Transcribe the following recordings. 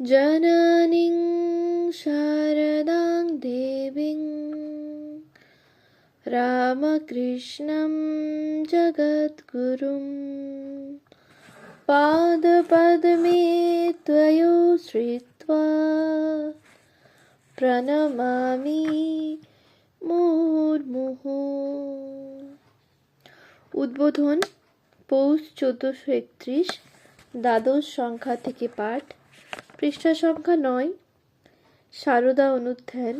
जननीं शारदां देवीं रामकृष्णं जगद्गुरुं पादपद्मे त्वयो श्रित्वा প্রণমামি মুহুর্মুহু উদ্বোধন পৌষ চোদ্দোশো একত্রিশ দ্বাদশ সংখ্যা থেকে পাঠ পৃষ্ঠা সংখ্যা নয়, সারদা অনুধ্যান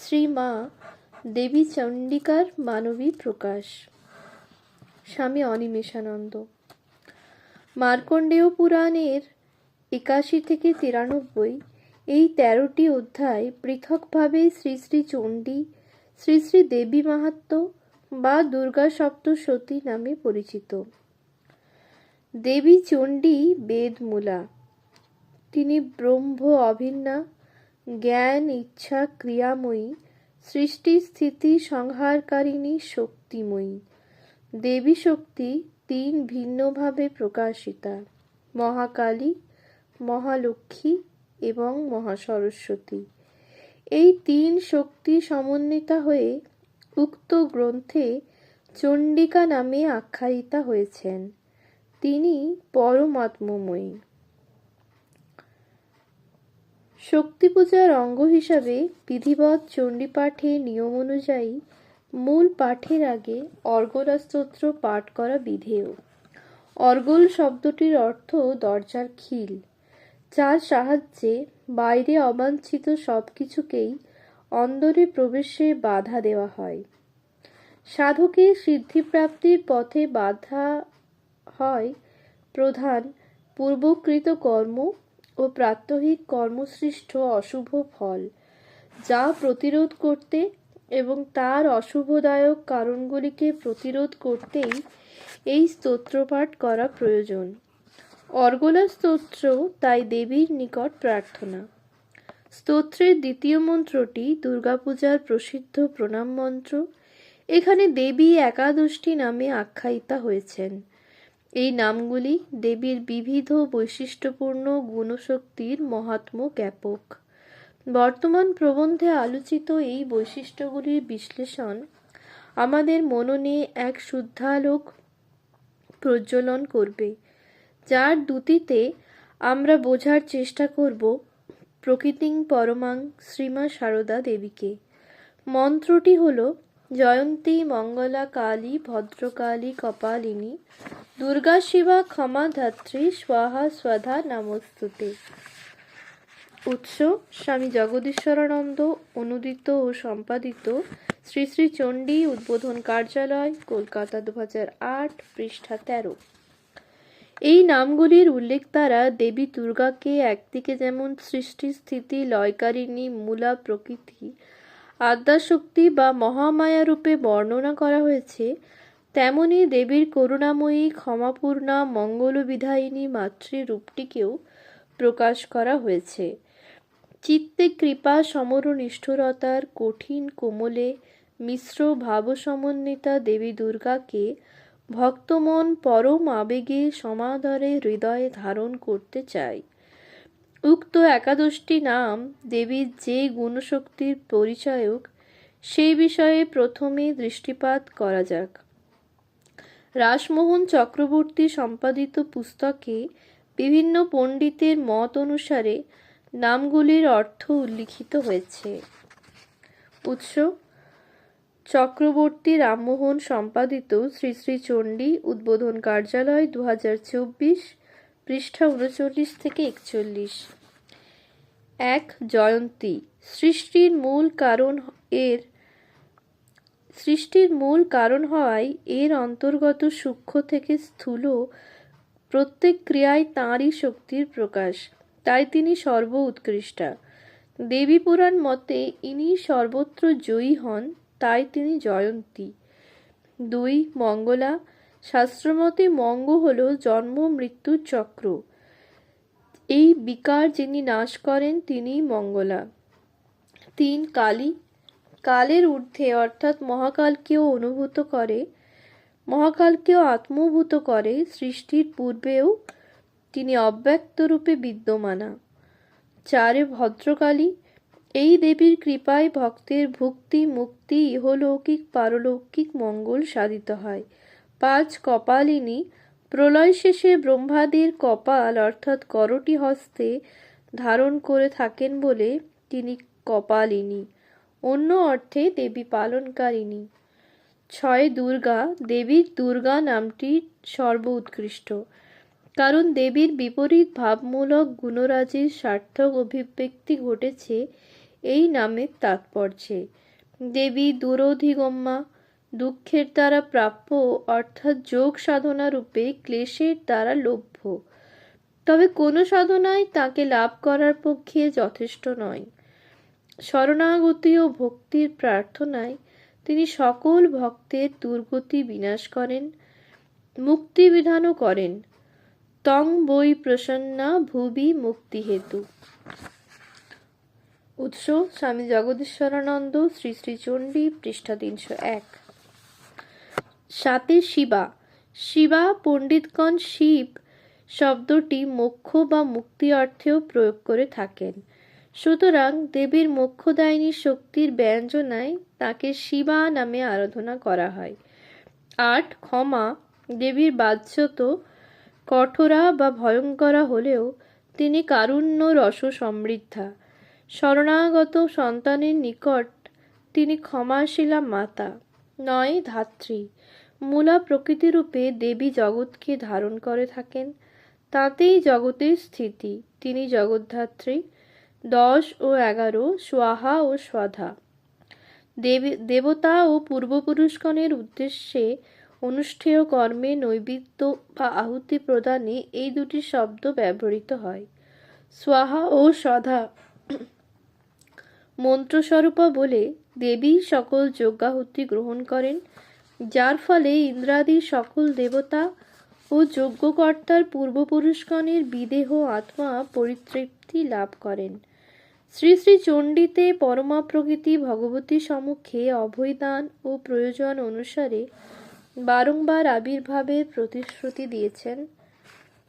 শ্রীমা দেবী চণ্ডিকার মানবী প্রকাশ। স্বামী অনিমেষানন্দ। মার্কণ্ডেয় পুরাণের একাশি থেকে তিরানব্বই এই তেরোটি অধ্যায় পৃথকভাবে শ্রী শ্রী চণ্ডী, শ্রী শ্রী দেবী মাহাত্ম বা দুর্গা সপ্তশতী নামে পরিচিত। দেবী চণ্ডী বেদমূলা। তিনি ব্রহ্ম, অভিন্না, জ্ঞান, ইচ্ছা, ক্রিয়াময়ী, সৃষ্টি, স্থিতি, সংহারকারিণী, শক্তিময়ী। দেবী শক্তি তিন ভিন্নভাবে প্রকাশিতা। মহাকালী, মহালক্ষ্মী এবং মহাসরস্বতী। এই তিন শক্তি সমন্বিতা হয়ে উক্ত গ্রন্থে চণ্ডিকা নামে আখ্যায়িতা হয়েছেন। তিনি পরমাত্মময়ী। শক্তি পূজার অঙ্গ হিসাবে বিধিবৎ চণ্ডীপাঠের নিয়ম অনুযায়ী মূল পাঠের আগে অর্গলা স্তোত্র পাঠ করা বিধেয়। অর্গল শব্দটির অর্থ দরজার খিল, যার সাহায্যে বাইরে অবাঞ্ছিত সব কিছুকেই অন্দরে প্রবেশে বাধা দেওয়া হয়। সাধকের সিদ্ধিপ্রাপ্তির পথে বাধা হয় প্রধান পূর্বকৃত কর্ম ও প্রাত্যহিক কর্মসৃষ্ট অশুভ ফল, যা প্রতিরোধ করতে এবং তার অশুভদায়ক কারণগুলিকে প্রতিরোধ করতেই এই স্তোত্রপাঠ করা প্রয়োজন। অর্গলা স্তোত্র, তাই দেবীর নিকট প্রার্থনা। স্তোত্রের দ্বিতীয় মন্ত্রটি দুর্গাপূজার প্রসিদ্ধ প্রণাম মন্ত্র। এখানে দেবী একাদশটি নামে আখ্যায়িতা হয়েছেন। এই নামগুলি দেবীর বিবিধ বৈশিষ্ট্যপূর্ণ গুণশক্তির মহাত্ম জ্ঞাপক বর্তমান প্রবন্ধে আলোচিত এই বৈশিষ্ট্যগুলির বিশ্লেষণ আমাদের মননে এক শুদ্ধালোক প্রজ্বলন করবে, যার দুটিতে আমরা বোঝার চেষ্টা করব প্রকৃতিং পরমাং শ্রীমা সারদা দেবীকে। মন্ত্রটি হল জয়ন্তী, মঙ্গলা, কালী, ভদ্রকালী, কপালিনী, দুর্গা শিবা, ক্ষমা ধাত্রী, স্বাহা, স্বধা, নমস্তুতে। উৎস, স্বামী জগদীশ্বরানন্দ, অনুদিত ও সম্পাদিত, শ্রী শ্রী চণ্ডী উদ্বোধন কার্যালয়, কলকাতা দু আট, পৃষ্ঠা তেরো। এই নামগুলির উল্লেখ দ্বারা দেবী দুর্গাকে একদিকে যেমন সৃষ্টি স্থিতি লয়কারিণী, মূলা প্রকৃতি আদ্যাশক্তি বা মহামায়া রূপে বর্ণনা করা হয়েছে, তেমনি দেবীর করুণাময়ী, ক্ষমাপূর্ণা, মঙ্গলবিধায়িনী মাতৃরূপটিকেও প্রকাশ করা হয়েছে। চিত্তে কৃপা সমর নিষ্ঠুরতার কঠিন কোমলে মিশ্র ভাবসমন্বিতা দেবী দুর্গাকে ভক্তমন পরম আবেগে সমাদরে হৃদয়ে ধারণ করতে চায়। উক্ত একাদশটি নাম দেবীর যে গুণশক্তির পরিচয়ক, সেই বিষয়ে প্রথমে দৃষ্টিপাত করা যাক। রাসমোহন চক্রবর্তী সম্পাদিত পুস্তকে বিভিন্ন পণ্ডিতের মত অনুসারে নামগুলির অর্থ উল্লিখিত হয়েছে। উৎস, চক্রবর্তী রামমোহন সম্পাদিত শ্রী শ্রী চণ্ডী উদ্বোধন কার্যালয় দু হাজার চব্বিশ পৃষ্ঠা উনচল্লিশ থেকে একচল্লিশ। এক, জয়ন্তী। সৃষ্টির মূল কারণ এর, সৃষ্টির মূল কারণ হওয়ায় এর অন্তর্গত সূক্ষ্ম থেকে স্থূল প্রত্যেক ক্রিয়ায় তাঁরই শক্তির প্রকাশ। তাই তিনি সর্ব উৎকৃষ্টা দেবী পুরাণ মতে ইনি সর্বত্র জয়ী হন, তাই তিনি জয়ন্তী। দুই, মঙ্গলা। শাস্ত্রমতে মঙ্গ হল জন্ম মৃত্যুর চক্র। এই বিকার যিনি নাশ করেন, তিনিই মঙ্গলা। তিন কালী। কালের ঊর্ধ্বে, অর্থাৎ মহাকালকেও অনুভূত করে, মহাকালকেও আত্মভূত করে সৃষ্টির পূর্বেও তিনি অব্যক্ত রূপে বিদ্যমানা। চারে ভদ্রকালী। এই দেবীর কৃপায় ভক্তের ভক্তি, মুক্তি, ইহলৌকিক, পারলৌকিক মঙ্গল সাধিত হয়। পাঁচ কপালিনী, প্রলয় শেষে ব্রহ্মাদির কপাল অর্থাৎ করটি হস্তে ধারণ করে থাকেন বলে তিনি কপালিনী। অন্য অর্থে দেবী পালনকারিণী। ছয় দুর্গা, দেবীর দুর্গা নামটি সর্ব উৎকৃষ্ট কারণ দেবীর বিপরীত ভাবমূলক গুণরাজির সার্থক অভিব্যক্তি ঘটেছে এই নামের তাৎপর্যে। দেবী দুরধিগম্যা দুঃখের দ্বারা প্রাপ্য, অর্থাৎ যোগ সাধনা রূপে ক্লেশের দ্বারা লভ্য। তবে কোনো সাধনাই তাকে লাভ করার পক্ষে যথেষ্ট নয়। শরণাগতি ও ভক্তির প্রার্থনায় তিনি সকল ভক্তের দুর্গতি বিনাশ করেন, মুক্তি বিধানও করেন। তং বই প্রসন্না ভুবি মুক্তি হেতু। উৎস স্বামী জগদীশ্বরানন্দ, শ্রী শ্রী চণ্ডী, পৃষ্ঠা তিনশো এক। সাথে শিবা। শিবা, পণ্ডিতগণ, শিব শব্দটি মোক্ষ বা মুক্তি অর্থেও প্রয়োগ করে থাকেন। সুতরাং দেবীর মোক্ষদায়িনী শক্তির ব্যঞ্জনায় তাকে শিবা নামে আরাধনা করা হয়। আট, ক্ষমা। দেবীর বাহ্যত কঠোরা বা ভয়ঙ্করা হলেও তিনি কারুণ্য রস সমৃদ্ধা। শরণাগত সন্তানের নিকট তিনি ক্ষমাশীলা মাতা। নয়, ধাত্রী। মূলা প্রকৃতিরূপে দেবী জগৎকে ধারণ করে থাকেন। তাতেই জগতের স্থিতি। তিনি জগদ্ধাত্রী, দশ ও এগারো, সোয়াহা ও স্বধা। দেবী, দেবতা ও পূর্বপুরুষগণের উদ্দেশ্যে অনুষ্ঠেয় কর্মে নৈবেদ্য বা আহুতি প্রদানে এই দুটি শব্দ ব্যবহৃত হয়। স্বাহা ও সধা মন্ত্রস্বরূপা বলে দেবী সকল যজ্ঞাহুতি গ্রহণ করেন। যার ফলে ইন্দ্রাদি সকল দেবতা ও যজ্ঞকর্তার পূর্বপুরুষগণের বিদেহ আত্মা পরিতৃপ্তি লাভ করেন। শ্রী শ্রী চণ্ডীতে পরমা প্রকৃতি ভগবতী সম্মুখে অভয়দান ও প্রয়োজন অনুসারে বারংবার আবির্ভাবের প্রতিশ্রুতি দিয়েছেন।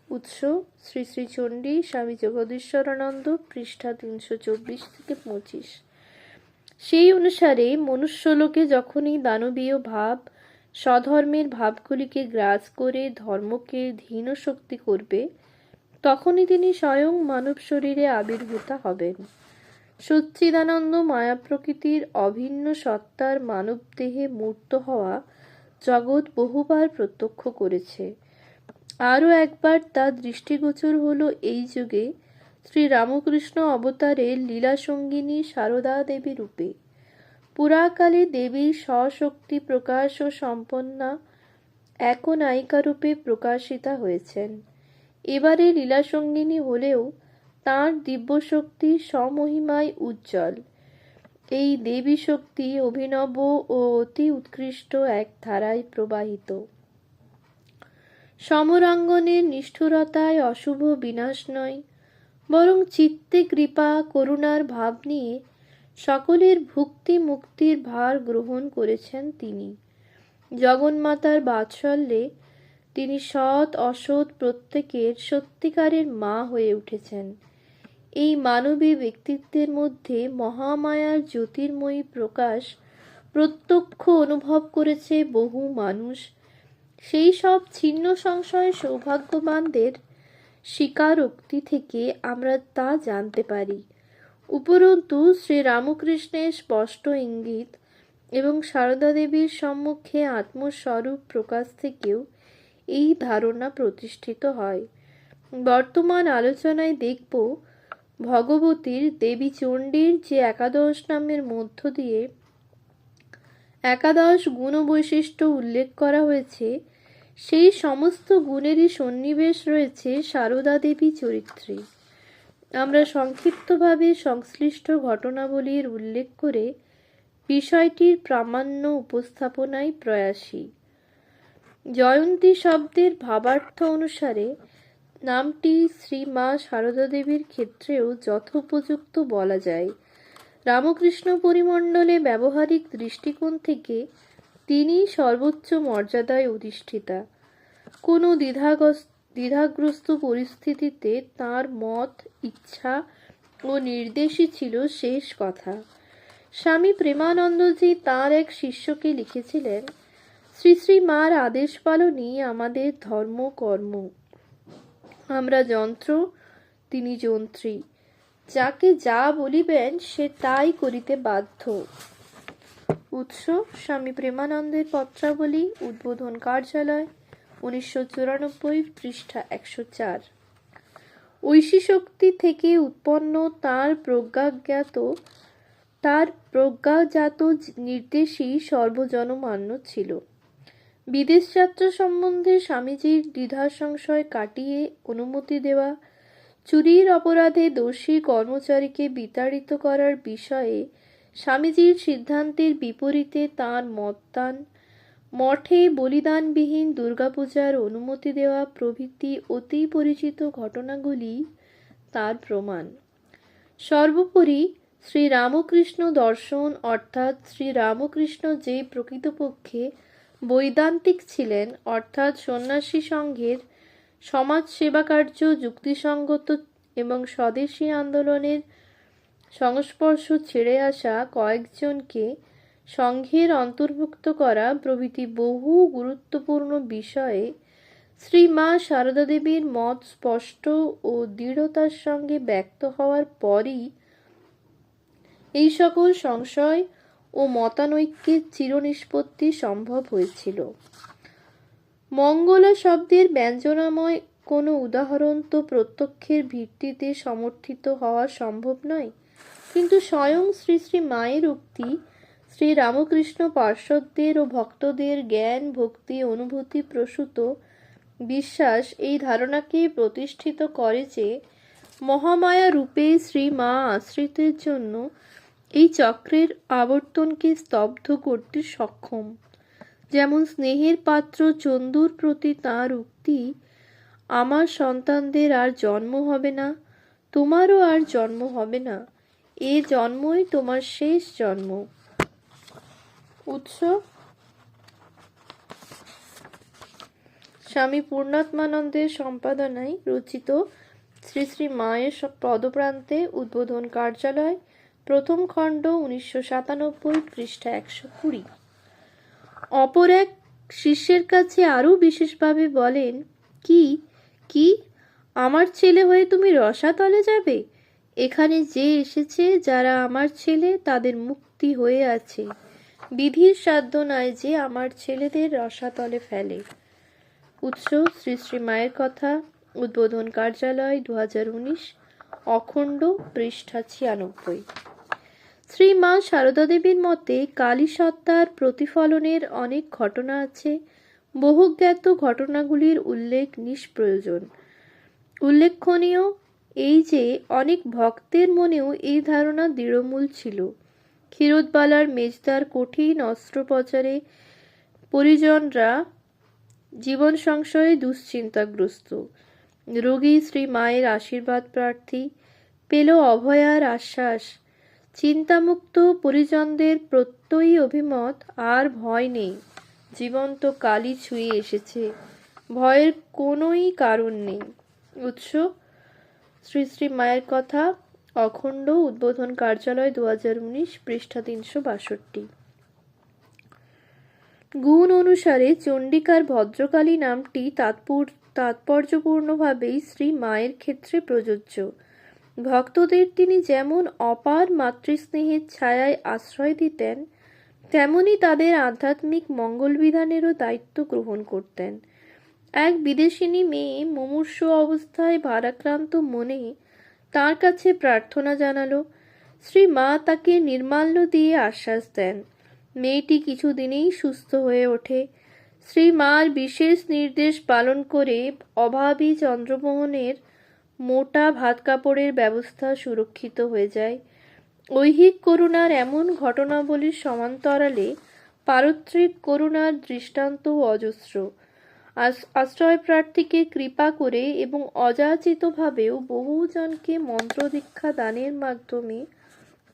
উৎস, শ্রী শ্রী চণ্ডী, স্বামী জগদীশ্বরানন্দ, পৃষ্ঠা তিনশো চব্বিশ থেকে পঁচিশ। সেই অনুসারে মনুষ্যলোকে যখনই দানবীয় ভাব স্বধর্মের ভাবগুলিকে গ্রাস করে ধর্মকে ধীন শক্তি করবে, তখনই তিনি স্বয়ং মানব শরীরে আবির্ভূত হবেন। সচ্চিদানন্দ মায়া প্রকৃতির অভিন্ন সত্তার মানব দেহে মূর্ত হওয়া জগৎ বহুবার প্রত্যক্ষ করেছে। আরও একবার তা দৃষ্টিগোচর হলো এই যুগে শ্রী রামকৃষ্ণ অবতারের লীলা সঙ্গিনী সারদা দেবী রূপে। পুরাকালে দেবী স্বশক্তি প্রকাশ ও সম্পন্না এক নায়িকারূপে প্রকাশিতা হয়েছেন। এবারে লীলাসঙ্গিনী হলেও তাঁর দিব্যশক্তি সমহিমায় উজ্জ্বল। এই দেবী শক্তি অভিনব ও অতি উৎকৃষ্ট এক ধারায় প্রবাহিত। সমরাঙ্গনের নিষ্ঠুরতায় অশুভ বিনাশ নয়, বরং চিত্তে কৃপা, করুণার ভাব নিয়ে সকলের ভুক্তি মুক্তির ভার গ্রহণ করেছেন তিনি। জগন্মাতার বাৎসল্যে তিনি সৎ, অসৎ প্রত্যেকের সত্যিকারের মা হয়ে উঠেছেন। এই মানবী ব্যক্তিত্বের মধ্যে মহামায়ার জ্যোতির্ময়ী প্রকাশ প্রত্যক্ষ অনুভব করেছে বহু মানুষ। সেই সব ছিন্ন সংশয় সৌভাগ্যবানদের স্বীকারোক্তি থেকে আমরা তা জানতে পারি। উপরন্তু শ্রীরামকৃষ্ণের স্পষ্ট ইঙ্গিত এবং সারদা দেবীর সম্মুখে আত্মস্বরূপ প্রকাশ থেকেও এই ধারণা প্রতিষ্ঠিত হয়। বর্তমান আলোচনায় দেখব ভগবতীর দেবী চণ্ডীর যে একাদশ নামের মধ্য দিয়ে একাদশ গুণ বৈশিষ্ট্য উল্লেখ করা হয়েছে, সেই সমস্ত গুণেরই সন্নিবেশ রয়েছে সারদা দেবী চরিত্রে আমরা সংক্ষিপ্তভাবে সংশ্লিষ্ট ঘটনাবলীর উল্লেখ করে বিষয়টির প্রামাণ্য উপস্থাপনায় প্রয়াসী। জয়ন্তী শব্দের ভাবার্থ অনুসারে নামটি শ্রী মা সারদা দেবীর ক্ষেত্রেও যথোপযুক্ত বলা যায়। রামকৃষ্ণ পরিমণ্ডলে ব্যবহারিক দৃষ্টিকোণ থেকে তিনি সর্বোচ্চ মর্যাদায় অধিষ্ঠিতা। কোনো দ্বিধাগ্রস্ত দ্বিধাগ্রস্ত পরিস্থিতিতে তার মত, ইচ্ছা ও নির্দেশই ছিল শেষ কথা। স্বামী প্রেমানন্দজি তার এক শিষ্যকে লিখেছিলেন, শ্রী শ্রী মার আদেশ পালনই আমাদের ধর্ম কর্ম। আমরা যন্ত্র, তিনি যন্ত্রী। যাকে যা বলিবেন সে তাই করিতে বাধ্য। উৎস, স্বামী প্রেমানন্দের পত্রাবলী, উদ্বোধন কার্যালয়। উনিশশো চুরানব্বই পৃষ্ঠা একশো চার। ঐশী শক্তি থেকে উৎপন্ন তার প্রজ্ঞাজ্ঞাত, তার প্রজ্ঞাজাত নির্দেশই সর্বজনমান্য ছিল। বিদেশ যাত্রা সম্বন্ধে স্বামীজির দ্বিধা সংশয় কাটিয়ে অনুমতি দেওয়া, চুরির অপরাধে দোষী কর্মচারীকে বিতাড়িত করার বিষয়ে স্বামীজির সিদ্ধান্তের বিপরীতে তাঁর মতদান মঠে বলিদানবিহীন দুর্গাপূজার অনুমতি দেওয়া প্রভৃতি অতি পরিচিত ঘটনাগুলি তার প্রমাণ। সর্বোপরি শ্রী রামকৃষ্ণ দর্শন অর্থাৎ শ্রী রামকৃষ্ণ যে প্রকৃতপক্ষে বৈদান্তিক ছিলেন, অর্থাৎ সন্ন্যাসী সংঘের সমাজ সেবা কার্য যুক্তিসঙ্গত এবং স্বদেশী আন্দোলনের সংস্পর্শ ছেড়ে আসা কয়েকজনকে সংঘের অন্তর্ভুক্ত করা প্রভৃতি বহু গুরুত্বপূর্ণ বিষয়ে শ্রী মা সারদা দেবীর মত স্পষ্ট ও দৃঢ়তার সঙ্গে ব্যক্ত হওয়ার পরই এই সকল সংশয় ও মতানৈক্যের চিরনিষ্পত্তি সম্ভব হয়েছিল। মঙ্গলা শব্দের ব্যঞ্জনাময় কোনো উদাহরণ তো প্রত্যক্ষের ভিত্তিতে সমর্থিত হওয়া সম্ভব নয়, কিন্তু স্বয়ং শ্রী শ্রী মায়ের উক্তি শ্রী রামকৃষ্ণ পার্শ্বদের ও ভক্তদের জ্ঞান, ভক্তি, অনুভূতি প্রসূত বিশ্বাস এই ধারণাকে প্রতিষ্ঠিত করে যে মহামায়া রূপে শ্রী মা আশ্রিতের জন্য এই চক্রের আবর্তনকে স্তব্ধ করতে সক্ষম। যেমন স্নেহের পাত্র চন্দুর প্রতি তাঁর উক্তি, আমার সন্তানদের আর জন্ম হবে না, তোমারও আর জন্ম হবে না, এ জন্মই তোমার শেষ জন্ম। উৎস? স্বামী পূর্ণাত্মানন্দের সম্পাদনায় রচিত শ্রী শ্রী মায়ের পদপ্রান্তে উদ্বোধন কার্যালয়, প্রথম খণ্ড উনিশশো সাতানব্বই পৃষ্ঠা একশো কুড়ি। অপর এক শিষ্যের কাছে আরও বিশেষভাবে বলেন, কি কি? আমার ছেলে হয়ে তুমি রসাতলে যাবে? এখানে যে এসেছে যারা আমার ছেলে তাদের মুক্তি হয়ে আছে। বিধির সাধ্য নয় যে আমার ছেলেদের রসাতলে ফেলে। উৎস, শ্রী শ্রী মায়ের কথা, উদ্বোধন কার্যালয় দু হাজার উনিশ, অখণ্ড, পৃষ্ঠা ছিয়ানব্বই। শ্রী মা সারদা দেবীর মতে, কালী সত্তার প্রতিফলনের অনেক ঘটনা আছে। বহুজ্ঞাত ঘটনাগুলির উল্লেখ নিষ্প্রয়োজন। উল্লেখনীয় এই যে, অনেক ভক্তের মনেও এই ধারণা দৃঢ়মূল ছিল। ক্ষীরোদবালার মেজদার কঠিন অস্ত্রোপচারে পরিজনরা জীবন সংশয়ে দুশ্চিন্তাগ্রস্ত। রোগী শ্রী মায়ের আশীর্বাদ প্রার্থী পেল অভয়ার আশ্বাস। চিন্তামুক্ত পরিজনদের প্রত্যয়ী অভিমত আর ভয় নেই। জীবন্ত কালি ছুঁয়ে এসেছে। ভয়ের কোনোই কারণ নেই। উৎস, শ্রী শ্রী মায়ের কথা অখণ্ড উদ্বোধন কার্যালয় দু হাজার উনিশ পৃষ্ঠা তিনশো বাষট্টি। গুণ অনুসারে চণ্ডিকার ভদ্রকালী নামটি তাৎপর তাৎপর্যপূর্ণভাবেই শ্রী মায়ের ক্ষেত্রে প্রযোজ্য। ভক্তদের তিনি যেমন অপার মাতৃস্নেহের ছায়ায় আশ্রয় দিতেন, তেমনি তাদের আধ্যাত্মিক মঙ্গলবিধানেরও দায়িত্ব গ্রহণ করতেন। এক বিদেশিনী মেয়ে মুমূর্ষ অবস্থায় ভারাক্রান্ত মনে তার কাছে প্রার্থনা জানালো। শ্রী মা তাকে নির্মাল্য দিয়ে আশ্বাস দেন। মেয়েটি কিছুদিনেই সুস্থ হয়ে ওঠে। শ্রী মার বিশেষ নির্দেশ পালন করে অভাবী চন্দ্রমোহনের মোটা ভাত কাপড়ের ব্যবস্থা সুরক্ষিত হয়ে যায়। ঐহিক করুণার এমন ঘটনাবলীর সমান্তরালে পারত্রিক করুণার দৃষ্টান্ত অজস্র। আশ্রয় প্রার্থীকে কৃপা করে এবং অযাচিতভাবেও বহুজনকে মন্ত্রদীক্ষা দানের মাধ্যমে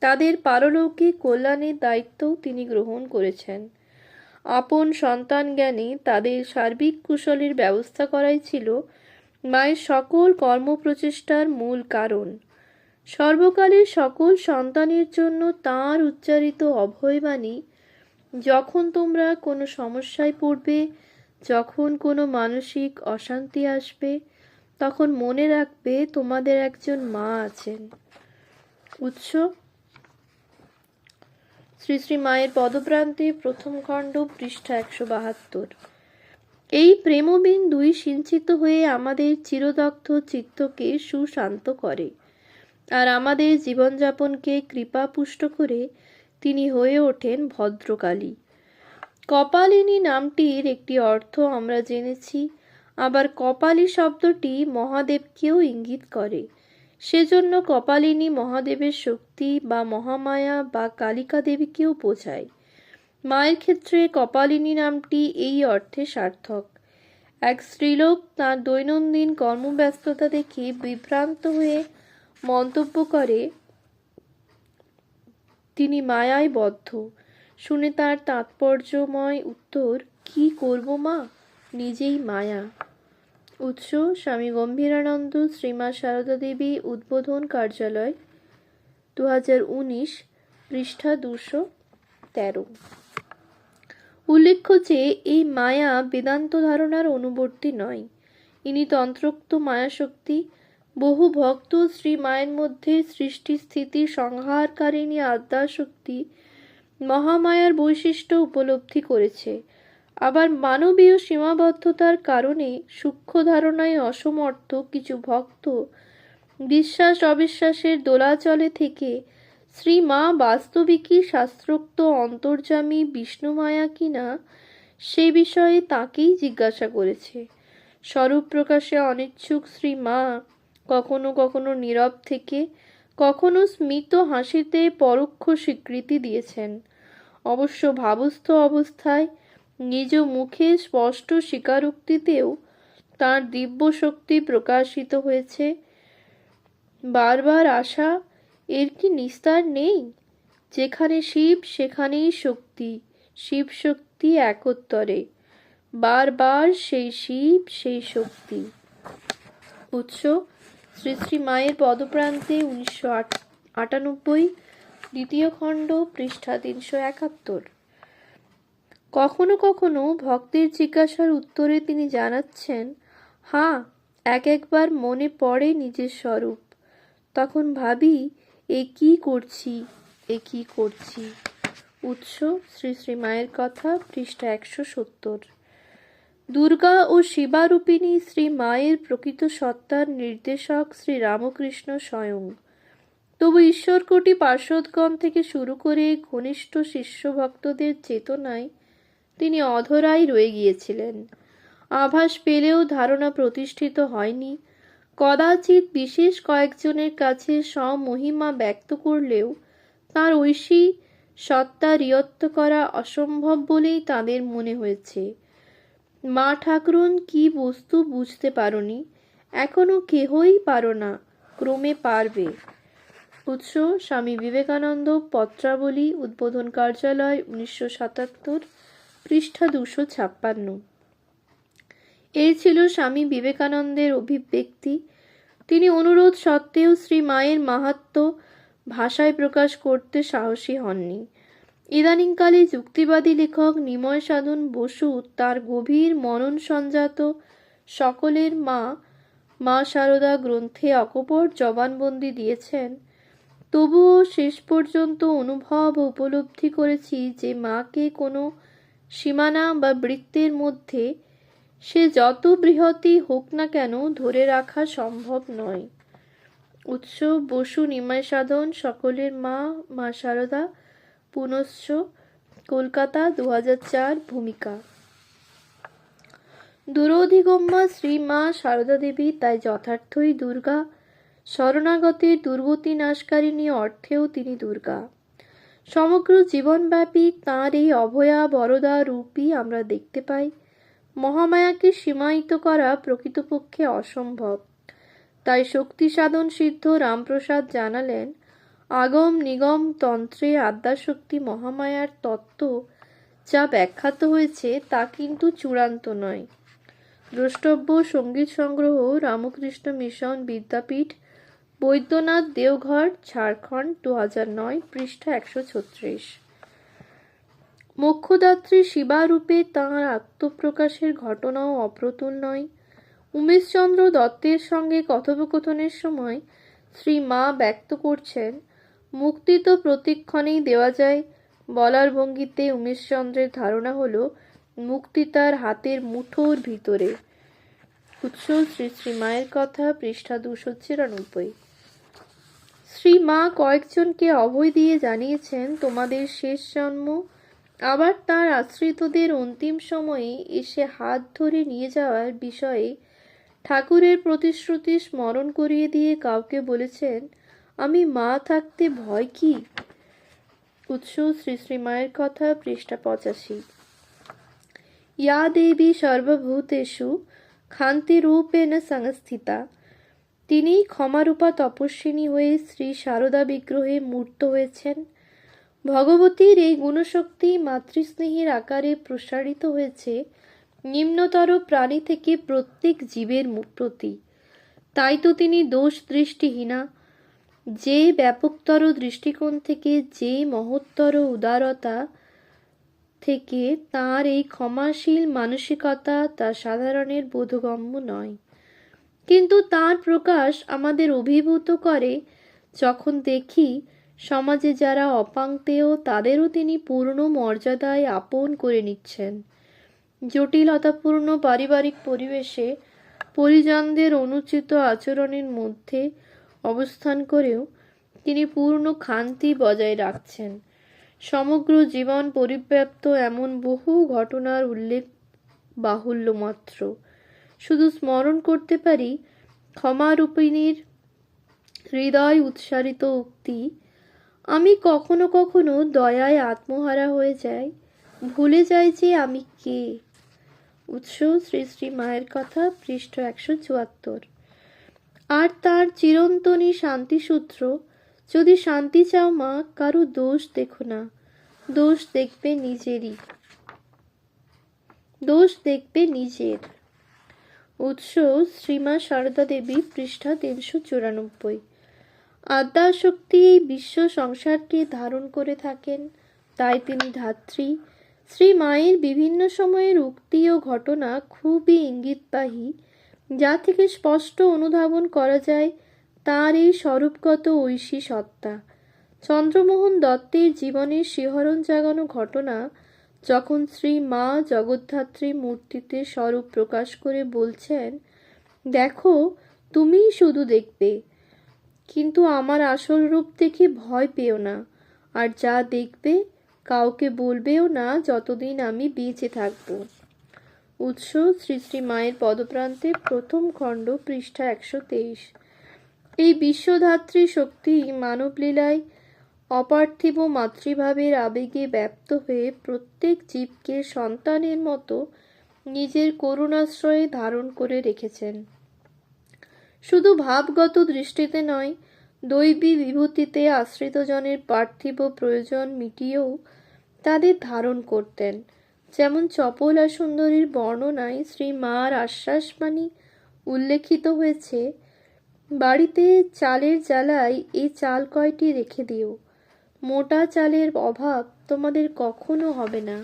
তাদের পারলৌকিক কল্যাণের দায়িত্বও তিনি গ্রহণ করেছেন। আপন সন্তান জ্ঞানে তাদের সার্বিক কুশলের ব্যবস্থা করাই ছিল মায়ের সকল কর্মপ্রচেষ্টার মূল কারণ। সর্বকালের সকল সন্তানের জন্য তাঁর উচ্চারিত অভয়বাণী, যখন তোমরা কোনো সমস্যায় পড়বে যখন কোনো মানসিক অশান্তি আসবে, তখন মনে রাখবে তোমাদের একজন মা আছেন। উৎস? শ্রী শ্রী মায়ের পদপ্রান্তে প্রথম খণ্ড পৃষ্ঠা একশো বাহাত্তর। এই প্রেমবিন্দুই সিঞ্চিত হয়ে আমাদের চিরদগ্ধ চিত্তকে সুশান্ত করে আর আমাদের জীবনযাপনকে কৃপাপুষ্ট করে তিনি হয়ে ওঠেন ভদ্রকালী। কপালিনী নামটির একটি অর্থ আমরা জেনেছি। আবার কপালী শব্দটি মহাদেবকেও ইঙ্গিত করে। সেজন্য কপালিনী মহাদেবের শক্তি বা মহামায়া বা কালিকা দেবীকেও বোঝায়। মায়ের ক্ষেত্রে কপালিনী নামটি এই অর্থে সার্থক। এক স্ত্রীলোক তার দৈনন্দিন কর্মব্যস্ততা দেখে বিভ্রান্ত হয়ে মন্তব্য করে, তিনি মায়ায় বদ্ধ। শুনে তার তাৎপর্যময় উত্তর, কি করব মা? নিজেই মায়া। উৎস, স্বামী গম্ভীরানন্দ, শ্রীমা সারদা দেবী, উদ্বোধন কার্যালয় দু উনিশ, পৃষ্ঠা দুশো তেরো। উল্লেখ্য যে, এই মায়া বেদান্ত ধারণার অনুবর্তী নয়। ইনি তন্ত্রোক্ত মায়াশক্তি। বহু ভক্ত শ্রী মায়ের মধ্যে সৃষ্টি স্থিতি সংহারকারিণী, আদ্যাশক্তি মহামায়ার বৈশিষ্ট্য উপলব্ধি করেছে। আবার মানবীয় সীমাবদ্ধতার কারণে সূক্ষ্ম ধারণায় অসমর্থ কিছু ভক্ত বিশ্বাস অবিশ্বাসের দোলাচলে থেকে শ্রী মা বাস্তবিকই শাস্ত্রোক্ত অন্তর্যামী বিষ্ণুমায়া কিনা সে বিষয়ে তাকেই জিজ্ঞাসা করেছে। স্বরূপ প্রকাশে অনিচ্ছুক শ্রী মা কখনো কখনো নীরব থেকে কখনো স্মিত হাসিতে পরোক্ষ স্বীকৃতি দিয়েছেন। অবশ্য ভাবস্থ অবস্থায় নিজ মুখে স্পষ্ট স্বীকারোক্তিতেও তার দিব্য শক্তি প্রকাশিত হয়েছে। বারবার আসা এর কি নিস্তার নেই? যেখানে শিব, সেখানেই শক্তি, শিব শক্তি একত্তরে বারবার সেই শিব, সেই শক্তি। উৎস, শ্রী শ্রী মায়ের পদপ্রান্তে উনিশশো আটানব্বই দ্বিতীয় খণ্ড, পৃষ্ঠা তিনশো একাত্তর। কখনো কখনো ভক্তের জিজ্ঞাসার উত্তরে তিনি জানাচ্ছেন হ্যাঁ এক একবার মনে পড়ে নিজের স্বরূপ। তখন ভাবি, এ কি করছি, এ কি করছি? উৎস শ্রী শ্রী মায়ের কথা, পৃষ্ঠা একশো সত্তর। দুর্গা ও শিবারূপিণী শ্রী মায়ের প্রকৃত সত্তার নির্দেশক শ্রী রামকৃষ্ণ স্বয়ং। তবু ঈশ্বরকোটি পার্শ্বদগণ থেকে শুরু করে ঘনিষ্ঠ শিষ্য ভক্তদের চেতনায় তিনি অধরাই রয়ে গিয়েছিলেন। আভাস পেলেও ধারণা প্রতিষ্ঠিত হয়নি। কদাচিৎ বিশেষ কয়েকজনের কাছে স্বমহিমা ব্যক্ত করলেও তার ঐশী সত্তা রিয়ত্ত করা অসম্ভব বলেই তাদের মনে হয়েছে। মা ঠাকুরন কি বস্তু বুঝতে পারোনি। এখনও কেহই পারো না, ক্রমে পারবে। উৎস স্বামী বিবেকানন্দ পত্রাবলী উদ্বোধন কার্যালয় উনিশশো সাতাত্তর, পৃষ্ঠা দুশো ছাপ্পান্ন। এই ছিল স্বামী বিবেকানন্দের অভিব্যক্তি। তিনি অনুরোধ সত্ত্বেও শ্রী মায়ের মাহাত্ম ভাষায় প্রকাশ করতে সাহসী হননি। ইদানিংকালে যুক্তিবাদী লেখক নিময় সাধন বসু তার গভীর মনন সঞ্জাত সকলের মা মা সারদা গ্রন্থে অকপট জবানবন্দি দিয়েছেন। তবুও শেষ পর্যন্ত অনুভব উপলব্ধি করেছি যে মাকে কোনো সীমানা বা বৃত্তের মধ্যে সে যত বৃহৎই হোক না কেন ধরে রাখা সম্ভব নয়। উৎস, বসু নিমায় সাধন, সকলের মা মা সারদা, পুনশ্চ কলকাতা দু চার, ভূমিকা। দুরধিগম্যা শ্রী মা সারদা দেবী, তাই যথার্থই দুর্গা শরণাগতের দুর্গতি নাশকারিণী অর্থেও তিনি দুর্গা। সমগ্র জীবনব্যাপী তাঁর এই অভয়া বরদা রূপই আমরা দেখতে পাই। মহামায়াকে সীমায়িত করা প্রকৃতপক্ষে অসম্ভব। তাই শক্তি সাধন সিদ্ধ রামপ্রসাদ জানালেন, আগম নিগম তন্ত্রে আদ্যাশক্তি মহামায়ার তত্ত্ব যা ব্যাখ্যাত হয়েছে তা কিন্তু চূড়ান্ত নয়। দ্রষ্টব্য, সংগীত সংগ্রহ, রামকৃষ্ণ মিশন, বিদ্যাপীঠ বৈদ্যনাথ দেওঘর, ঝাড়খণ্ড দু হাজার নয়, পৃষ্ঠা একশো ছত্রিশ। মোক্ষদাত্রী শিবারূপে তাঁর আত্মপ্রকাশের ঘটনাও অপ্রতুল নয় উমেশচন্দ্র দত্তের সঙ্গে কথোপকথনের সময় শ্রী মা ব্যক্ত করছেন, মুক্তি তো প্রতিক্ষণেই দেওয়া যায়। বলার ভঙ্গিতে উমেশচন্দ্রের ধারণা হল, মুক্তি তার হাতের মুঠোর ভিতরে। উৎস শ্রী শ্রী মায়ের কথা, পৃষ্ঠা দুশো চিরানব্বই। শ্রী মা কয়েকজনকে অভয় দিয়ে জানিয়েছেন, তোমাদের শেষ জন্ম। আবার তার আশ্রিতদের অন্তিম সময়ে এসে হাত ধরে নিয়ে যাওয়ার বিষয়ে ঠাকুরের প্রতিশ্রুতি স্মরণ করিয়ে দিয়ে কাউকে বলেছেন, আমি মা থাকতে ভয় কি উৎস শ্রী শ্রী মায়ের কথা, পৃষ্ঠা পঁচাশি। ইয়া দেবী সর্বভূতেষু খান্তিরূপেণ সংস্থিতা। তিনি ক্ষমারূপা তপস্বিনী হয়ে শ্রী সারদা বিগ্রহে মূর্ত হয়েছেন। ভগবতীর এই গুণশক্তি মাতৃস্নেহের আকারে প্রসারিত হয়েছে নিম্নতর প্রাণী থেকে প্রত্যেক জীবের প্রতি। তাই তো তিনি দোষ দৃষ্টিহীনা। যে ব্যাপকতর দৃষ্টিকোণ থেকে, যে মহত্তর উদারতা থেকে তার এই ক্ষমাশীল মানসিকতা তা সাধারণের বোধগম্য নয়। কিন্তু তার প্রকাশ আমাদের অভিভূত করে যখন দেখি সমাজে যারা অপাঙ্ক্তেয় তাদেরও তিনি পূর্ণ মর্যাদায় আপন করে নিচ্ছেন। জটিলতাপূর্ণ পারিবারিক পরিবেশে পরিজনদের অনুচিত আচরণের মধ্যে অবস্থান করেও তিনি পূর্ণ খান্তি বজায় রাখছেন। সমগ্র জীবন পরিব্যাপ্ত এমন বহু ঘটনার উল্লেখ বাহুল্য মাত্র। শুধু স্মরণ করতে পারি ক্ষমারূপিণীর হৃদয় উৎসারিত উক্তি। আমি কখনো কখনো দয়ায় আত্মহারা হয়ে যাই। ভুলে যাই যে আমি কে। উৎস শ্রী শ্রী মায়ের কথা, পৃষ্ঠ একশো চুয়াত্তর। আর তার চিরন্তনী শান্তিসূত্র, যদি শান্তি চাও মা, কারও দোষ দেখো না। দোষ দেখবে নিজেরই। দোষ দেখবে নিজের। উৎস শ্রীমা সারদা দেবী, পৃষ্ঠা তিনশো চুরানব্বই। আদ্যাশক্তি এই বিশ্ব সংসারকে ধারণ করে থাকেন। তাই তিনি ধাত্রী। শ্রী মায়ের বিভিন্ন সময়ের উক্তি ও ঘটনা খুবই ইঙ্গিতবাহী। যা থেকে স্পষ্ট অনুধাবন করা যায়, তার এই স্বরূপগত ঐশী সত্তা। চন্দ্রমোহন দত্তের জীবনের শিহরণ জাগানো ঘটনা যখন শ্রী মা জগদ্ধাত্রী মূর্তিতে স্বরূপ প্রকাশ করে বলছেন, দেখো, তুমিই শুধু দেখবে। কিন্তু আমার আসল রূপ দেখে ভয় পেও না। আর যা দেখবে, কাউকে বলবেও না যতদিন আমি বেঁচে থাকব। উৎস শ্রী শ্রী মায়ের পদপ্রান্তে প্রথম খণ্ড পৃষ্ঠা একশো তেইশ। এই বিশ্বধাত্রী শক্তি মানবলীলায় অপার্থিব মাতৃভাবের আবেগে ব্যপ্ত হয়ে প্রত্যেক জীবকে সন্তানের মতো নিজের করুণাশ্রয়ে ধারণ করে রেখেছেন। শুধু ভাবগত দৃষ্টিতে নয়, দৈবী বিভূতিতে আশ্রিতজনের পার্থিব প্রয়োজন মিটিয়েও তাদের ধারণ করতেন। যেমন চপলা সুন্দরীর বর্ণনায় শ্রী মার আশ্বাসবাণী উল্লেখিত হয়েছে, বাড়িতে চালের জ্বালায় এই চাল কয়টি রেখে দিও? মোটা চালের অভাব তোমাদের কখনো হবে না।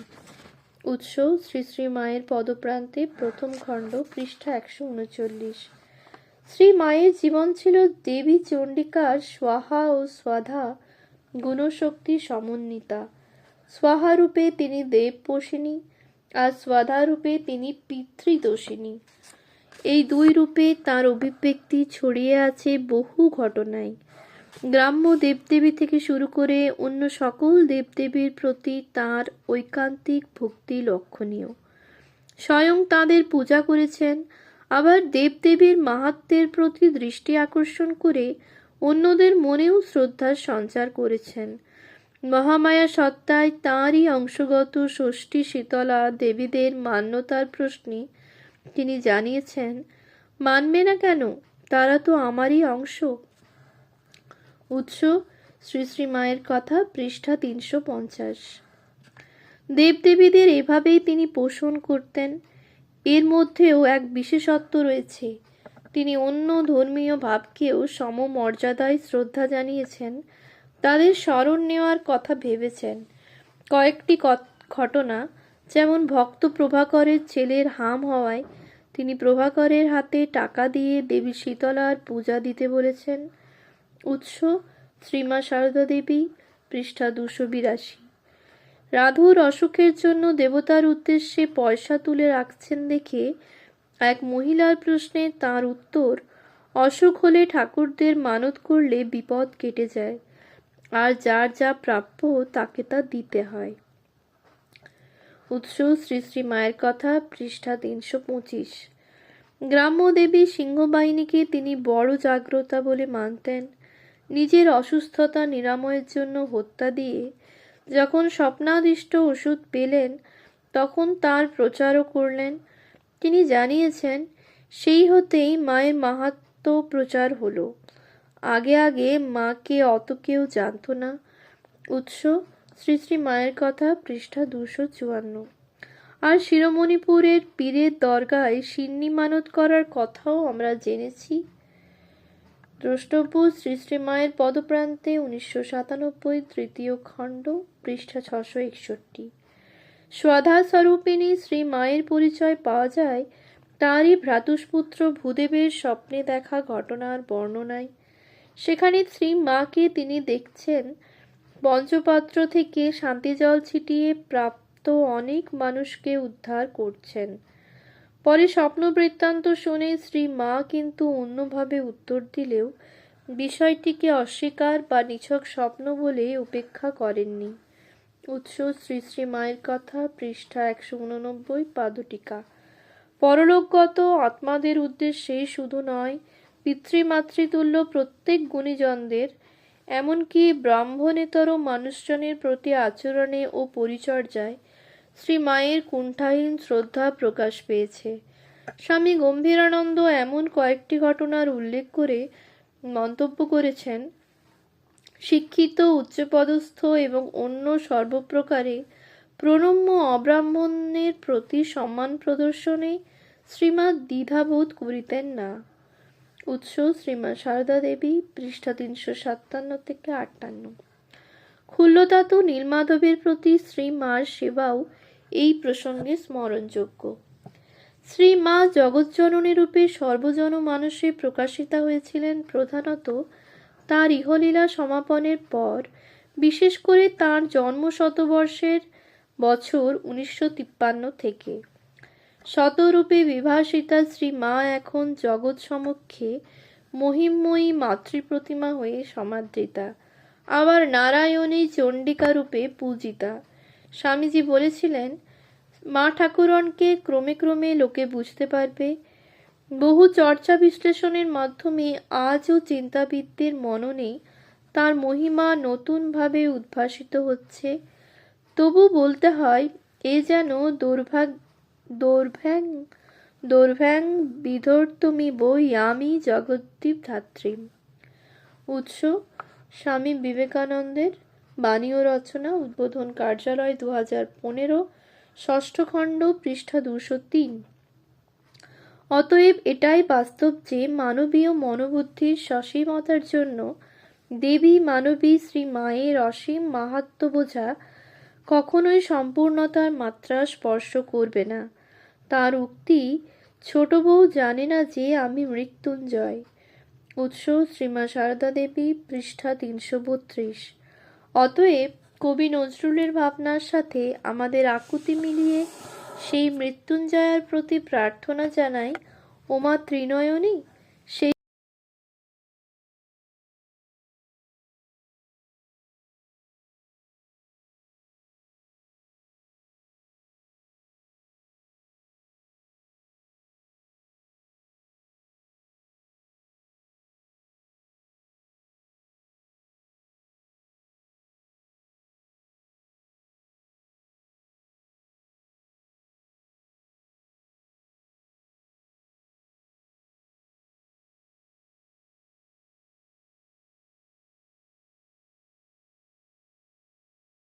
উৎস শ্রী শ্রী মায়ের পদপ্রান্তে প্রথম খণ্ড পৃষ্ঠা একশো উনচল্লিশ। শ্রী মায়ের জীবন ছিল দেবী চণ্ডিকার স্বাহা ও স্বাধা গুণশক্তি সমন্বিতা। স্বাহা রূপে তিনি দেবপোষিনী আর স্বাধা রূপে তিনি পিতৃদোষিনী। এই দুই রূপে তার অভিব্যক্তি ছড়িয়ে আছে বহু ঘটনায়। গ্রাম্য দেবদেবী থেকে শুরু করে অন্য সকল দেবদেবীর প্রতি তার ঐকান্তিক ভক্তি লক্ষণীয়। স্বয়ং তাদের পূজা করেছেন, আবার দেবদেবীর মাহাত্মের প্রতি দৃষ্টি আকর্ষণ করে অন্যদের মনেও শ্রদ্ধার সঞ্চার করেছেন। মহামায়া সত্তায় তাঁরই অংশগত ষষ্ঠী শীতলা দেবীদের মান্যতার প্রশ্নে তিনি জানিয়েছেন, মানবে না কেন? তারা তো আমারই অংশ। উৎস শ্রী শ্রী মায়ের কথা পৃষ্ঠা তিনশো পঞ্চাশ। দেবদেবীদের এভাবেই তিনি পোষণ করতেন। এর মধ্যেও এক বিশেষত্ব রয়েছে। তিনি অন্য ধর্মীয় ভাবকেও সমমর্যাদায় শ্রদ্ধা জানিয়েছেন। তাদের স্মরণ নেওয়ার কথা ভেবেছেন। কয়েকটি ঘটনা, যেমন ভক্ত প্রভাকরের ছেলের হাম হওয়ায়, তিনি প্রভাকরের হাতে টাকা দিয়ে দেবী শীতলার পূজা দিতে বলেছেন। উৎস শ্রীমা সারদা দেবী, পৃষ্ঠা দুশো বিরাশি। রাধুর অসুখের জন্য দেবতার উদ্দেশ্যে পয়সা তুলে রাখছেন দেখে এক মহিলার প্রশ্নে তার উত্তর, অসুখ হলে ঠাকুরদের মানত করলে বিপদ কেটে যায়, আর যার যা প্রাপ্য তাকে তা দিতে হয়। উৎস শ্রী শ্রী মায়ের কথা, পৃষ্ঠা তিনশো পঁচিশ। গ্রাম্য দেবী সিংহবাহিনীকে তিনি বড় জাগ্রতা বলে মানতেন। নিজের অসুস্থতা নিরাময়ের জন্য হত্যা দিয়ে যখন স্বপ্নাদিষ্ট ওষুধ পেলেন, তখন তার প্রচারও করলেন। তিনি জানিয়েছেন, সেই হতেই মায়ের মাহাত্ম প্রচার হলো। আগে আগে মাকে অত কেউ জানতো না। উৎস, শ্রী শ্রী মায়ের কথা, পৃষ্ঠা দুশো চুয়ান্ন। আর শিরোমণিপুরের পীরের দরগায় সিন্নি মানত করার কথাও আমরা জেনেছি। দ্রষ্টব্য শ্রী শ্রী মায়ের পদপ্রান্তে উনিশশো সাতানব্বই তৃতীয় খণ্ড, পৃষ্ঠা ছশো একষট্টি। স্বরূপিণী শ্রী মায়ের পরিচয় পাওয়া যায় তারই ভ্রাতুষ্পুত্র ভূদেবের স্বপ্নে দেখা ঘটনার বর্ণনায়। সেখানে শ্রী মাকে তিনি দেখছেন। পঞ্চপাত্র থেকে শান্তি জল ছিটিয়ে প্রাপ্ত অনেক মানুষকে উদ্ধার করছেন। পরে স্বপ্ন বৃত্তান্ত শুনে শ্রী মা কিন্তু অন্যভাবে উত্তর দিলেও বিষয়টিকে অস্বীকার বা নিছক স্বপ্ন বলে উপেক্ষা করেননি। উৎস শ্রী শ্রী মায়ের কথা, পৃষ্ঠা একশো উননব্বই, পাদটিকা। পরলোকগত আত্মাদের উদ্দেশ্যে শুধু নয়, পিতৃমাতৃতুল্য প্রত্যেক গুণীজনদের, এমনকি ব্রাহ্মণেতর মানুষজনের প্রতি আচরণে ও পরিচর্যায় শ্রী মায়ের কুণ্ঠাহীন শ্রদ্ধা প্রকাশ পেয়েছে। স্বামী গম্ভীরানন্দ এমন কয়েকটি ঘটনার উল্লেখ করে মন্তব্য করেছেন, শিক্ষিত, উচ্চপদস্থ এবং অন্য সর্বপ্রকারে প্রণম্য অব্রাহ্মণের প্রতি সম্মান প্রদর্শনে শ্রীমা দ্বিধাবোধ করিতেন না। উৎস শ্রীমা সারদা দেবী, পৃষ্ঠা তিনশো সাতান্ন থেকে আটান্ন। খুল্লতাতু নীলমাধবের প্রতি শ্রীমার সেবাও এই প্রসঙ্গে স্মরণযোগ্য। শ্রী মা জগজ্জননী রূপে সর্বজন মানুষে প্রকাশিতা হয়েছিলেন প্রধানত তার ইহলীলা সমাপনের পর, বিশেষ করে তার জন্ম শতবর্ষের বছর উনিশশো তিপ্পান্ন থেকে। শতরূপে বিভাসিতা শ্রী মা এখন জগৎ সমক্ষে মহিমময়ী মাতৃপ্রতিমা হয়ে সমাদৃতা। আবার নারায়ণী চণ্ডিকা রূপে পূজিতা। স্বামীজি বলেছিলেন, মা ঠাকুরনকে ক্রমে ক্রমে লোকে বুঝতে পারবে। বহু চর্চা বিশ্লেষণের মাধ্যমে আজও চিন্তাবিদদের মননে তার মহিমা নতুনভাবে উদ্ভাসিত হচ্ছে। তবু বলতে হয়, এ যেন দুর্ভাগ, দৌর্ভ্যাং দৌর্ভ্যাং বিধর্তমি বই আমি জগদ্দীপ ধাত্রী উৎস স্বামী বিবেকানন্দের বাণী ও রচনা, উদ্বোধন কার্যালয় দু হাজার পনেরো, ষষ্ঠ খণ্ড, পৃষ্ঠা দুশো তিন। অতএব এটাই বাস্তব যে মানবীয় মনোবুদ্ধির সসীমতার জন্য দেবী মানবী শ্রী মায়ের অসীম মাহাত্ম বোঝা কখনোই সম্পূর্ণতার মাত্রা স্পর্শ করবে না। তার উক্তি, ছোট বউ জানে না যে আমি মৃত্যুঞ্জয়। উৎস শ্রীমা সারদা দেবী পৃষ্ঠা তিনশো বত্রিশ। অতএব কবি নজরুলের ভাবনার সাথে আমাদের আকুতি মিলিয়ে সেই মৃত্যুঞ্জয়ের প্রতি প্রার্থনা জানাই, ওমা ত্রিনয়নী, সেই